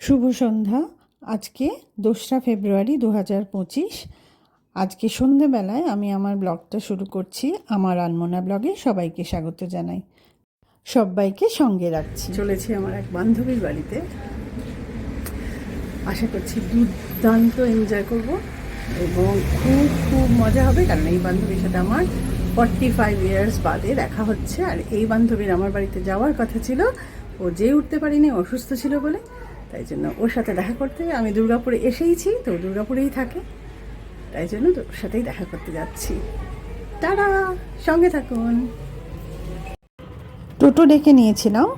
শুভ সন্ধ্যা। আজকে দোসরা ফেব্রুয়ারি দু হাজার পঁচিশ। আজকে সন্ধেবেলায় আমি আমার ব্লগটা শুরু করছি আমার আনমোনা ব্লগে। সবাইকে স্বাগত জানাই। সবাইকে সঙ্গে রাখছি। চলেছি আমার এক বান্ধবীর বাড়িতে। আশা করছি দুর্দান্ত এনজয় করব এবং খুব খুব মজা হবে, কারণ এই বান্ধবীর সাথে আমার ফর্টি ফাইভ ইয়ার্স বাদে দেখা হচ্ছে। আর এই বান্ধবীর আমার বাড়িতে যাওয়ার কথা ছিল। ও যে উঠতে পারিনি অসুস্থ ছিল বলে। তাই জন্য ওর সাথে দেখা করতে আমি দুর্গাপুরে এসেইছি তো দুর্গাপুরেই থাকে। তাই জন্য তো ওর সাথেই দেখা করতে যাচ্ছি। তারা সঙ্গে থাকুন। টোটো ডেকে নিয়েছিলাম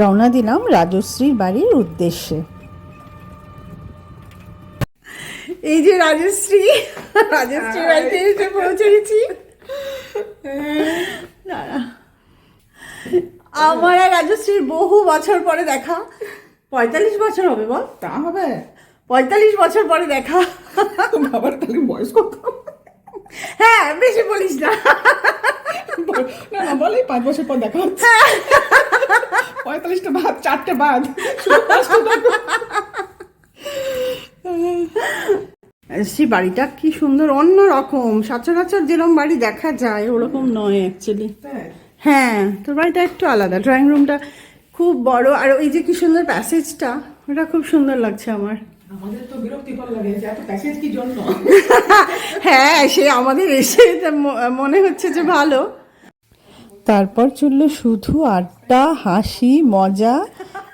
রওনা দিলাম রাজশ্রীর বাড়ির উদ্দেশ্যে। এই যে রাজশ্রী রাজশ্রী বাড়িতে এসে পৌঁছেছি। আমার আর রাজশ্রীর বহু বছর পরে দেখা। পঁয়তাল্লিশ বছর হবে বল। তা হবে। পঁয়তাল্লিশ বছর পরে দেখা। বাবার তাহলে বয়স কত? হ্যাঁ বেশি বলিস না। না না বলে পাঁচ বছর পর দেখা হচ্ছে। পঁয়তাল্লিশটা বাদ চারটে পাঁচটা দেখো। বাড়িটা কি সুন্দর অন্য রকম। সচরাচর যেরকম বাড়ি দেখা যায় ওরকম নয় অ্যাকচুয়ালি হ্যাঁ তোর বাড়িটা একটু আলাদা। ড্রয়িং রুমটা খুব বড় আর ওই যে কি সুন্দর প্যাসেজটা ওটা খুব সুন্দর লাগছে আমার। আমাদের তো বিরক্তিকর লাগে যে এত প্যাসেজ কি জন্য? হ্যাঁ সে আমাদের এসে মনে হচ্ছে যে ভালো। তারপর চলল শুধু আড্ডা হাসি মজা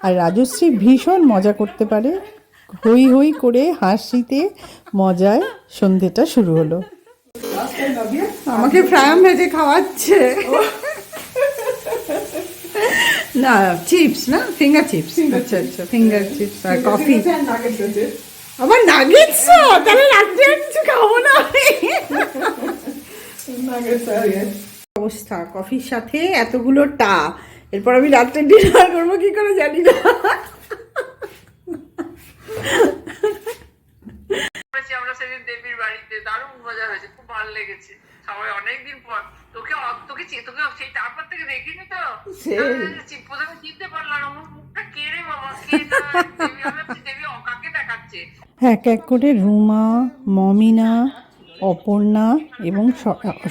আর রাজশ্রী ভীষণ মজা করতে পারে। হই হই করে হাসিতে মজায় সন্ধেটা শুরু হলো। আমাকে ফ্রায়াম ভেজে খাওয়াচ্ছে। না চিপস না ফিঙ্গার চিপস আচ্ছা আচ্ছা ফিঙ্গার চিপস আর কফি আবার নাগেটস তাহলে রাত্রে আর কিছু খাব না অবস্থা কফির সাথে এতগুলো টা। এরপর আমি রাত্রে ডিনার করব কি করে জানি না। আমরা সেদিন দেবীর বাড়িতে দারুণ মজা হয়েছে খুব ভালো লেগেছে। সবাই অনেকদিন পর তোকে তোকে তোকে সেই তারপর থেকে দেখিনি তো। প্রথমে চিনতে পারলাম আমার মুখটা কে রে বাবা দেবী কাকে দেখাচ্ছে। এক এক করে রুমা মমিনা অপর্ণা এবং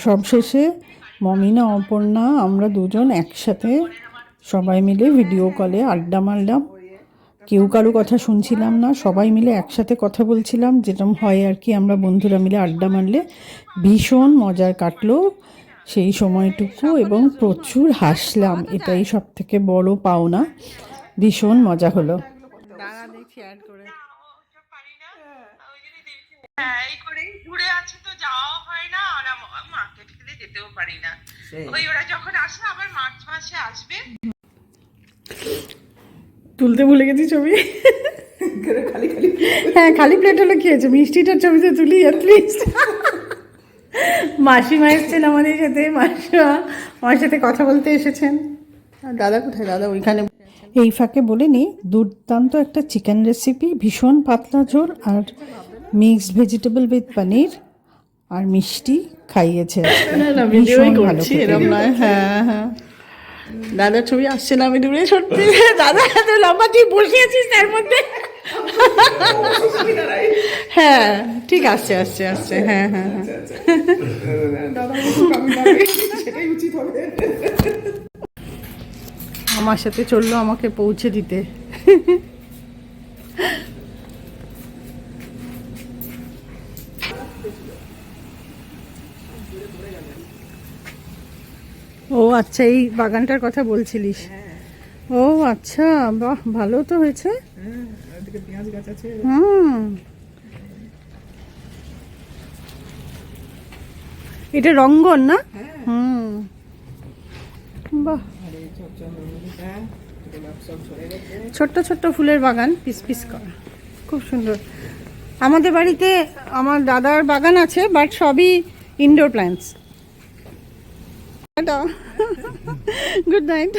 সবশেষে মমিনা অপর্ণা আমরা দুজন একসাথে সবাই মিলে ভিডিও কলে আড্ডা মারলাম। কেউ কারও কথা শুনছিলাম না সবাই মিলে একসাথে কথা বলছিলাম যেরকম হয় আর কি আমরা বন্ধুরা মিলে আড্ডা মারলে ভীষণ মজার কাটলো সেই সময়টুকু এবং প্রচুর হাসলাম এটাই সব থেকে বড় পাওনা ভীষণ মজা হলো। দেখছি অ্যাড করে। হ্যাঁ এই করেই ঘুরে আছে তো যাওয়াও হয় না আর মার্কেট থেকে যেতেও পারি না। ওই ওরা যখন আসে আবার মার্চ মাসে আসবে। তুলতে ভুলে গেছি ছবি। খালি খালি হ্যাঁ খালি প্লেট হলে কি হয়েছে? মিষ্টিটার ছবিতে তুলি অ্যাটলিস্ট মাসিমা এসেছেন আমাদের সাথে। মাসিমা আমার সাথে কথা বলতে এসেছেন। আর দাদা কোথায়? দাদা ওইখানে এই ফাঁকে বলে নি দুর্দান্ত একটা চিকেন রেসিপি ভীষণ পাতলা ঝোল আর মিক্সড ভেজিটেবল উইথ পনির আর মিষ্টি খাইয়েছে ভীষণ ভালো। হ্যাঁ হ্যাঁ। দাদার ছবি আসছে না, আমি দূরে, সত্যি। দাদা, এত লম্বা তুই বসে আছিস তার মধ্যে। হ্যাঁ ঠিক আসছে আসছে আসছে হ্যাঁ হ্যাঁ হ্যাঁ। দাদা আমার সাথে চলল আমাকে পৌঁছে দিতে। ও আচ্ছা এই বাগানটার কথা বলছিলিস। ও আচ্ছা বাহ, ভালো তো হয়েছে। হ্যাঁ হুম। এটা রঙ্গন না? হুম। ছোট্ট ছোট্ট ফুলের বাগান, পিস পিস করা। খুব সুন্দর। আমাদের বাড়িতে আমার দাদার বাগান আছে, বাট সবই ইনডোর প্ল্যান্টস গুড নাইট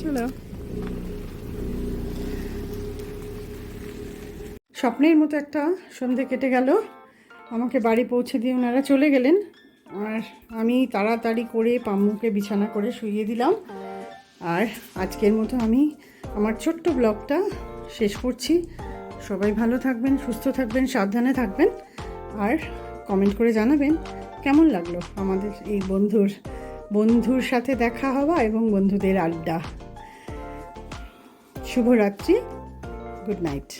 চলো স্বপ্নের মতো একটা সন্ধে কেটে গেল। আমাকে বাড়ি পৌঁছে দিয়ে ওনারা চলে গেলেন। আর আমি তাড়াতাড়ি করে পাম্মুকে বিছানা করে শুইয়ে দিলাম। আর আজকের মতো আমি আমার ছোট্ট ব্লগটা শেষ করছি। সবাই ভালো থাকবেন, সুস্থ থাকবেন, সাবধানে থাকবেন। আর কমেন্ট করে জানাবেন কেমন লাগল আমাদের এই বন্ধুর বন্ধুর সাথে দেখা হওয়া এবং বন্ধুদের আড্ডা। শুভরাত্রি, গুড নাইট।